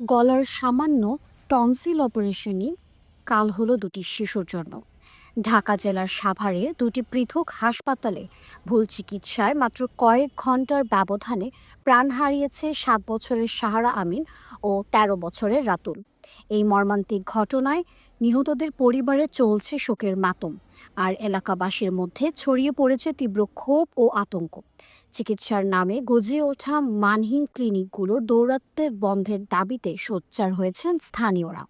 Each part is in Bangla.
গলার সামান্য টনসিল অপারেশনই কাল হলো দুটি শিশুর জন্য। ঢাকা জেলার সাভারে দুটি পৃথক হাসপাতালে ভুল চিকিৎসায় মাত্র কয়েক ঘণ্টার ব্যবধানে প্রাণ হারিয়েছে সাত বছরের সাহারা আমিন ও ১৩ বছরের রাতুল। এই মর্মান্তিক ঘটনায় নিহতদের পরিবারে চলছে শোকের মাতম, আর এলাকাবাসীর মধ্যে ছড়িয়ে পড়েছে তীব্র ক্ষোভ ও আতঙ্ক। চিকিৎসার নামে গজিয়ে ওঠা মানহীন ক্লিনিকগুলোর দৌরাত্ম্য বন্ধের দাবিতে সোচ্চার হয়েছেন স্থানীয়রা।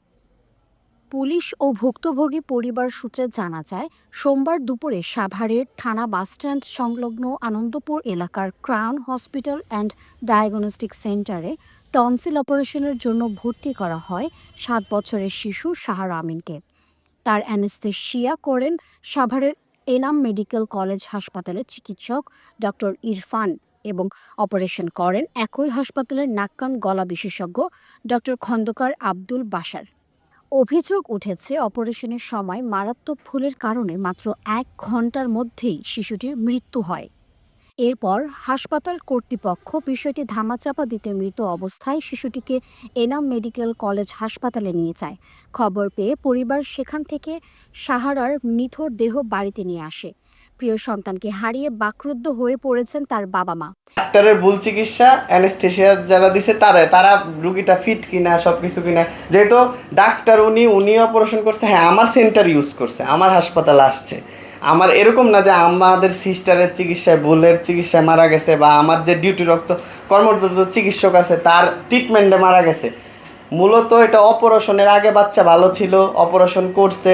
পুলিশ ও ভুক্তভোগী পরিবার সূত্রে জানা যায়, সোমবার দুপুরে সাভারের থানা বাসস্ট্যান্ড সংলগ্ন আনন্দপুর এলাকার ক্রাউন হসপিটাল অ্যান্ড ডায়াগনস্টিক সেন্টারে টনসিল অপারেশনের জন্য ভর্তি করা হয় সাত বছরের শিশু সাহার আমিনকে তার অ্যানেস্থেশিয়া করেন সাভারের এনাম মেডিকেল কলেজ হাসপাতালের চিকিৎসক ডক্টর ইরফান এবং অপারেশন করেন একই হাসপাতালের নাক্কান গলা বিশেষজ্ঞ ডক্টর খন্দকার আব্দুল বাসার অভিযোগ উঠেছে, অপারেশনের সময় মারাত্মক ফুলের কারণে মাত্র এক ঘণ্টার মধ্যেই শিশুটির মৃত্যু হয়। এরপর হাসপাতাল কর্তৃপক্ষ বিষয়টি ধামাচাপা দিতে মৃত অবস্থায় শিশুটিকে এনাম মেডিকেল কলেজ হাসপাতালে নিয়ে যায়। খবর পেয়ে পরিবার সেখান থেকে সাহারার নিথর দেহ বাড়িতে নিয়ে আসে। প্রিয় সন্তানকে হারিয়ে বাকরুদ্ধ হয়ে পড়েছেন তার বাবা মা ডাক্তারের ভুল চিকিৎসা অ্যানেস্থেশিয়া যারা দিছে তারা তারা রুগীটা ফিট কিনা সব কিছু কিনা। যেহেতু ডাক্তার উনি উনি অপারেশন করছে হ্যাঁ আমার সেন্টার ইউজ করছে, আমার হাসপাতাল আসছে। আমার এরকম না যে আমাদের সিস্টারের চিকিৎসায়, ভুলের চিকিৎসায় মারা গেছে বা আমার যে ডিউটি রক্ত কর্মরত চিকিৎসক আছে, তার ট্রিটমেন্টে মারা গেছে। মূলত এটা অপারেশনের আগে বাচ্চা ভালো ছিল অপারেশন করছে।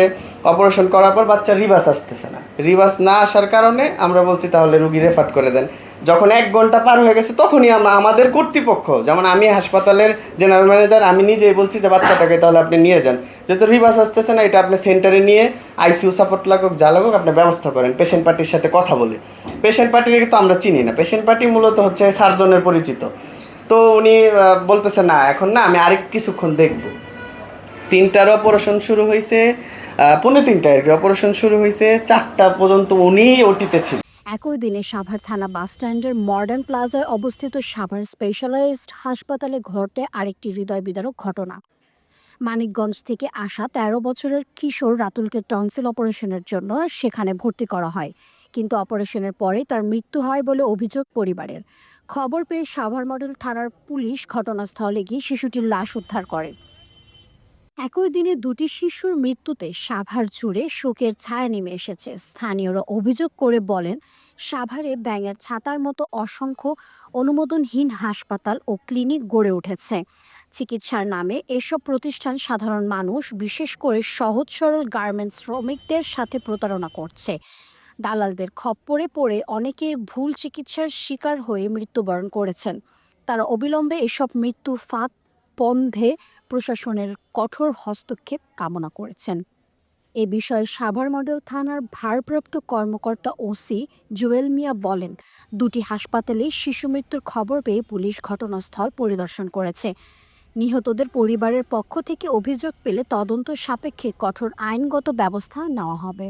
অপারেশন করার পর বাচ্চা রিভার্স আসতেছে না। রিভার্স না আসার কারণে আমরা বলছি তাহলে রুগী রেফার করে দেন। যখন এক ঘণ্টা পার হয়ে গেছে, তখনই আমরা আমাদের কর্তৃপক্ষ, যেমন আমি হাসপাতালের জেনারেল ম্যানেজার আমি নিজেই বলছি যে, বাচ্চাটাকে তাহলে আপনি নিয়ে যান। যেহেতু রিভার্স আসতেছে না, এটা আপনি সেন্টারে নিয়ে আইসিইউ সাপোর্ট লাগুক, যা লাগুক, আপনি ব্যবস্থা করেন পেশেন্ট পার্টির সাথে কথা বলে। পেশেন্ট পার্টিকে কিন্তু আমরা চিনি না। পেশেন্ট পার্টি মূলত হচ্ছে সার্জনের পরিচিত। তো উনি বলতেছে, না, এখন না, আমি আরেক কিছুক্ষণ দেখব। তিনটার অপারেশন শুরু হয়েছে পৌনে তিনটায় আর কি। অপারেশন শুরু হয়েছে চারটা পর্যন্ত উনি ওটিতে ছিল। একই দিনে সাভার থানা বাসস্ট্যান্ডের মডার্ন প্লাজায় অবস্থিত সাভার স্পেশালাইজড হাসপাতালে ঘটে আরেকটি হৃদয় বিদারক ঘটনা। মানিকগঞ্জ থেকে আসা ১৩ বছরের কিশোর রাতুলকে টনসিল অপারেশনের জন্য সেখানে ভর্তি করা হয়। কিন্তু অপারেশনের পরে তার মৃত্যু হয় বলে অভিযোগ পরিবারের। খবর পেয়ে সাভার মডেল থানার পুলিশ ঘটনাস্থলে গিয়ে শিশুটির লাশ উদ্ধার করে। একই দিনে দুটি শিশুর মৃত্যুতে সাভার জুড়ে শোকের ছায়া নেমে এসেছে। স্থানীয়রা অভিযোগ করে বলেন, সাভারে ব্যাঙের ছাতার মতো অসংখ্য অনুমোদনহীন হাসপাতাল ও ক্লিনিক গড়ে উঠেছে। চিকিৎসার নামে এসব প্রতিষ্ঠান সাধারণ মানুষ, বিশেষ করে সহজ সরল গার্মেন্টস শ্রমিকদের সাথে প্রতারণা করছে। দালালদের খপ্পরে পড়ে অনেকে ভুল চিকিৎসার শিকার হয়ে মৃত্যুবরণ করেছেন। তারা অবিলম্বে এসব মৃত্যু ফাঁদ বন্ধে প্রশাসনের কঠোর হস্তক্ষেপ কামনা করেছেন। এ বিষয়ে সাভার মডেল থানার ভারপ্রাপ্ত কর্মকর্তা ওসি জুয়েল মিয়া বলেন, দুটি হাসপাতালে শিশু মৃত্যুর খবর পেয়ে পুলিশ ঘটনাস্থল পরিদর্শন করেছে। নিহতদের পরিবারের পক্ষ থেকে অভিযোগ পেলে তদন্ত সাপেক্ষে কঠোর আইনগত ব্যবস্থা নেওয়া হবে।